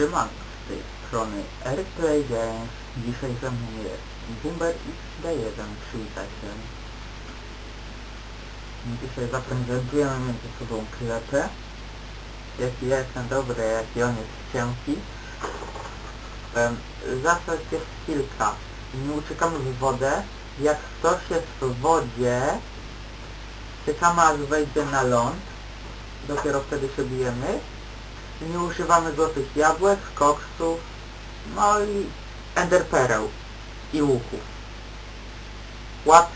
Szyman z tej strony Airplay Games. Dzisiaj ze mną jest Bumber XD1, przywitaj się. Dzisiaj zaprezentujemy między sobą klepę. Jaki ja jestem dobry, jaki on jest cienki. Zasad jest kilka. Nie uciekamy w wodę. Jak ktoś jest w wodzie, czekamy aż wejdzie na ląd. Dopiero wtedy się bijemy. Nie używamy złotych jabłek, koksów, no i enderpereł i łuków. Łap.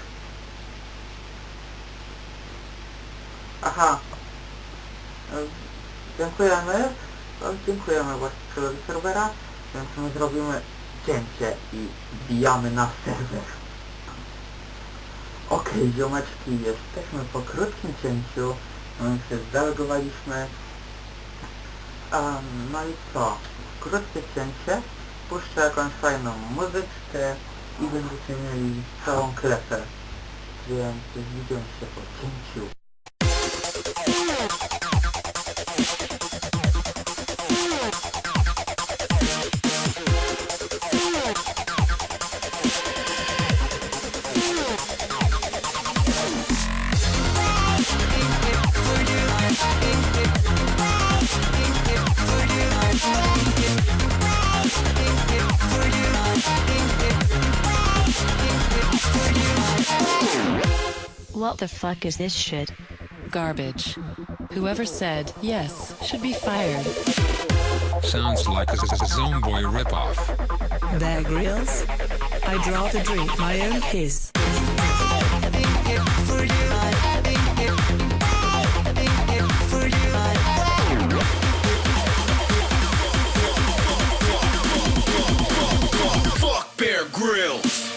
Aha. Dziękujemy. No, Dziękujemy właścicielowi serwera, więc my zrobimy cięcie i wbijamy na serwer. Okej, ziomeczki, jesteśmy po krótkim cięciu. I się zalegowaliśmy. Um, no i co? Krótkie cięcie, puszczę jakąś fajną muzyczkę i będziecie mieli całą klepę. Więc widzimy się po cięciu. What the fuck is this shit? Garbage. Whoever said yes should be fired. Sounds like a, a Zone Boy ripoff. Bear grills. I draw the drink my own kiss. Fuck Bear Grylls!